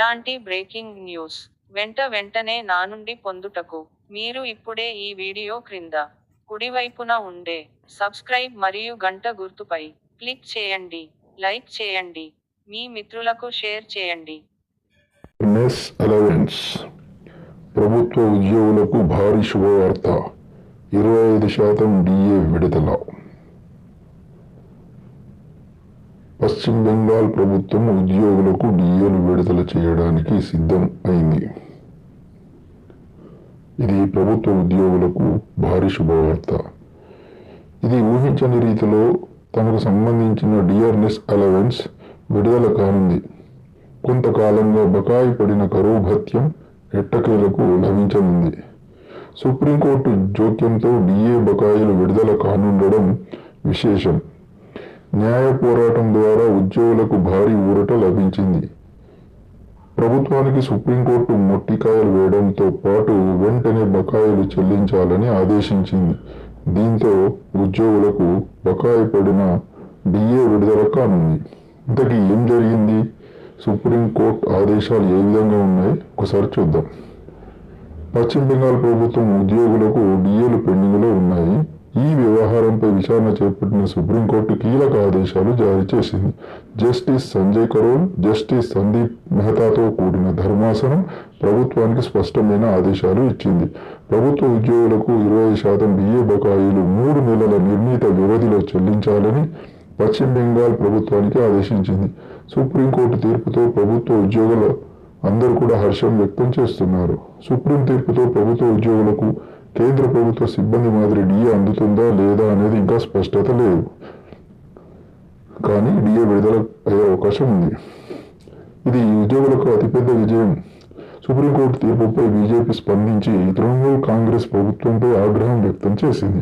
ఇలాంటి breaking news. వెంట వెంటనే నా నుండి పొందుటకు. మీరు ఇప్పుడే ఈ వీడియో క్రింద కుడివైపున ఉండే సబ్స్క్రైబ్ మరియు గంట గుర్తుపై క్లిక్ చేయండి. లైక్ చేయండి. మీ మిత్రులకు షేర్ చేయండి. మెస్ అలవెన్స్ ప్రభుత్వ ఉద్యోగులకు భారీ శుభవార్త. ఇరవై ఐదు శాతం డిఏ విడుదల. పశ్చిమ బెంగాల్ ప్రభుత్వం ఉద్యోగులకు డిఏలు విడుదల చేయడానికి సిద్ధం అయింది. ఇది ప్రభుత్వ ఉద్యోగులకు భారీ శుభవార్త. ఇది ఊహించని రీతిలో తమకు సంబంధించిన డిఆర్ఎస్ అలవెన్స్ విడుదల కానుంది. కొంతకాలంగా బకాయి పడిన కరువు భత్యం ఎట్టకేలకు లభించనుంది. సుప్రీంకోర్టు జోక్యంతో డిఏ బకాయిలు విడుదల కానుండడం విశేషం. న్యాయ పోరాటం ద్వారా ఉద్యోగులకు భారీ ఊరట లభించింది. ప్రభుత్వానికి సుప్రీంకోర్టు మొట్టికాయలు వేయడంతో పాటు వెంటనే బకాయిలు చెల్లించాలని ఆదేశించింది. దీంతో ఉద్యోగులకు బకాయి పడిన డిఏ విడుదల కానుంది. ఇంతకీ ఏం జరిగింది? సుప్రీంకోర్టు ఆదేశాలు ఏ విధంగా ఉన్నాయి? ఒకసారి చూద్దాం. పశ్చిమ బెంగాల్ ప్రభుత్వం ఉద్యోగులకు డిఏలు విచారణ చేపట్టిన సుప్రీంకోర్టు కీలక ఆదేశాలు జారీ చేసింది. జస్టిస్ సంజయ్ కరోల్ జస్టిస్ సందీప్ మెహతాతో కూడిన ధర్మాసనం ప్రభుత్వానికి స్పష్టమైన ఆదేశాలు ఇచ్చింది. ప్రభుత్వ ఉద్యోగులకు ఇరవై శాతం డిఏ బకాయిలు మూడు నెలల నిర్ణీత వ్యవధిలో చెల్లించాలని పశ్చిమ బెంగాల్ ప్రభుత్వానికి ఆదేశించింది. సుప్రీంకోర్టు తీర్పుతో ప్రభుత్వ ఉద్యోగుల అందరూ కూడా హర్షం వ్యక్తం చేస్తున్నారు. సుప్రీం తీర్పుతో ప్రభుత్వ ఉద్యోగులకు కేంద్ర ప్రభుత్వ సిబ్బంది మాదిరి డిఏ అందుతుందా లేదా అనేది ఇంకా స్పష్టత లేదు. కానీ డిఏ విడుదల అయ్యే అవకాశం ఉంది. ఇది ఉద్యోగులకు అతిపెద్ద విజయం. సుప్రీంకోర్టు తీర్పుపై బీజేపీ స్పందించి తృణమూల్ కాంగ్రెస్ ప్రభుత్వంపై ఆగ్రహం వ్యక్తం చేసింది.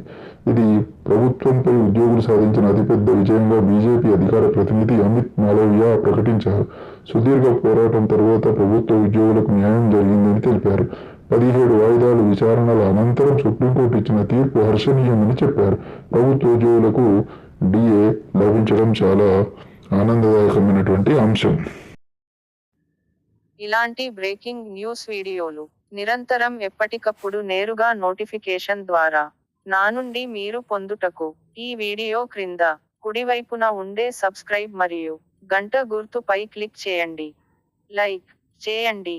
ఇది ప్రభుత్వంపై ఉద్యోగులు సాధించిన అతిపెద్ద విజయంగా బీజేపీ అధికార ప్రతినిధి అమిత్ మాలవియా ప్రకటించారు. సుదీర్ఘ పోరాటం తర్వాత ప్రభుత్వ ఉద్యోగులకు న్యాయం జరిగిందని తెలిపారు. పదిహేడు వాయిదాలు విచారణల అనంతరం సుప్రీంకోర్టు ఇచ్చిన తీర్పు హర్షణీయమని చెప్పారు. ప్రభుత్వ ఉద్యోగులకు డిఏ లభించడం చాలా ఆనందదాయకమైనటువంటి అంశం. ఇలాంటి బ్రేకింగ్ న్యూస్ వీడియోలు నిరంతరం ఎప్పటికప్పుడు నేరుగా నోటిఫికేషన్ ద్వారా నా నుండి మీరు పొందుటకు ఈ వీడియో క్రింద కుడివైపున ఉండే సబ్స్క్రైబ్ మరియు గంట గుర్తుపై క్లిక్ చేయండి. లైక్ చేయండి.